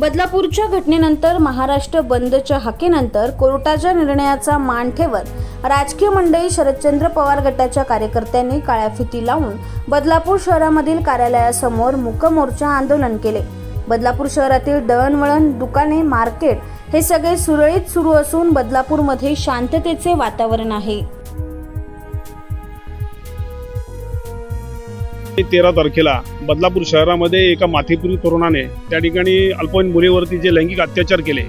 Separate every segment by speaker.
Speaker 1: बदलापूरच्या घटनेनंतर महाराष्ट्र बंदच्या हाकेनंतर कोर्टाच्या निर्णयाचा मान ठेवत राजकीय मंडळी शरदचंद्र पवार गटाच्या कार्यकर्त्यांनी काळ्या फिती लावून बदलापूर शहरामधील कार्यालयासमोर मुकमोर्चा आंदोलन केले. बदलापूर शहरातील दळणवळण दुकाने मार्केट हे सगळे सुरळीत सुरू असून बदलापूरमध्ये शांततेचे वातावरण आहे.
Speaker 2: तेरा तारखेला बदलापूर शहरामध्ये एका माथेपुरी तरुणाने त्या ठिकाणी अल्पवयीन मुलीवरती जे लैंगिक अत्याचार केले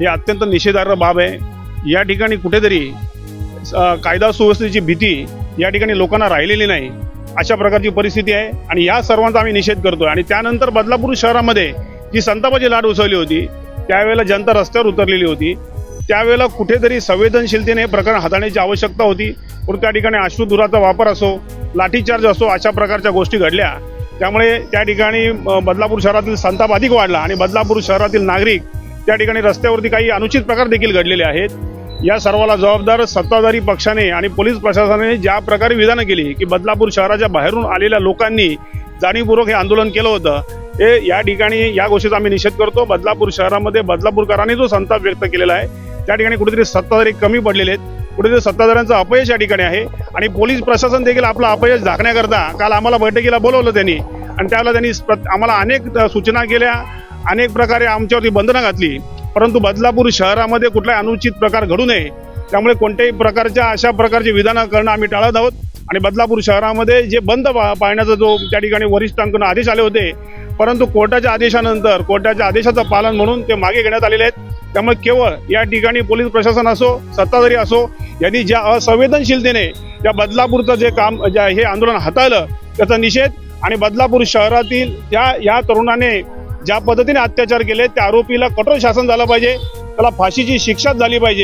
Speaker 2: हे अत्यंत निषेधार्ह बाब आहे. या ठिकाणी कुठेतरी कायदा सुव्यवस्थेची भीती या ठिकाणी लोकांना राहिलेली नाही. अशा प्रकारची परिस्थिती आहे आणि या सर्वांचा आम्ही निषेध करतोय. आणि त्यानंतर बदलापूर शहरामध्ये जी संतापाची लाट उसळली होती त्यावेळेला जनता रस्त्यावर उतरलेली होती. त्यावेळेला कुठेतरी संवेदनशीलतेने हे प्रकरण हाताळण्याची आवश्यकता होती. पण त्या ठिकाणी अश्रुधुराचा वापर असो लाठीचार्ज असो अशा प्रकारच्या गोष्टी घडल्या. त्यामुळे त्या ठिकाणी बदलापूर शहरातील संताप अधिक वाढला आणि बदलापूर शहरातील नागरिक त्या ठिकाणी रस्त्यावरती काही अनुचित प्रकार देखील घडलेले आहेत. या सर्वाला जबाबदार सत्ताधारी पक्षाने आणि पोलीस प्रशासनाने ज्या प्रकारे विधानं केली की बदलापूर शहराच्या बाहेरून आलेल्या लोकांनी जाणीवपूर्वक हे आंदोलन केलं होतं हे या ठिकाणी या गोष्टीचा आम्ही निषेध करतो. बदलापूर शहरामध्ये बदलापूरकरांनी जो संताप व्यक्त केलेला आहे त्या ठिकाणी कुठेतरी सत्ताधारी कमी पडलेले आहेत. कुठेतरी सत्ताधाऱ्यांचं अपयश या ठिकाणी आहे. आणि पोलीस प्रशासन देखील आपलं अपयश झाकण्याकरता काल आम्हाला बैठकीला बोलवलं त्यांनी. आणि त्यावेळेला त्यांनी आम्हाला अनेक सूचना केल्या. अनेक प्रकारे आमच्यावरती बंधनं घातली. परंतु बदलापूर शहरामध्ये कुठलाही अनुचित प्रकार घडू नये. त्यामुळे कोणत्याही प्रकारच्या अशा प्रकारची विधानं करणं आम्ही टाळत आहोत. आणि बदलापूर शहरामध्ये जे बंद पाळण्याचा जो त्या ठिकाणी वरिष्ठांकडून आदेश आले होते. परंतु कोर्टाच्या आदेशानंतर कोर्टाच्या आदेशाचं पालन म्हणून ते मागे घेण्यात आलेले आहेत. त्यामुळे केवळ या ठिकाणी पोलीस प्रशासन असो सत्ताधारी असो यांनी ज्या असंवेदनशीलतेने या बदलापूरचं जे काम ज्या हे आंदोलन हाताळलं त्याचा निषेध आणि बदलापूर शहरातील त्या या तरुणाने ज्या पद्धतीने अत्याचार केले त्या आरोपीला कठोर शासन झालं पाहिजे त्याला फाशीची शिक्षा झाली पाहिजे.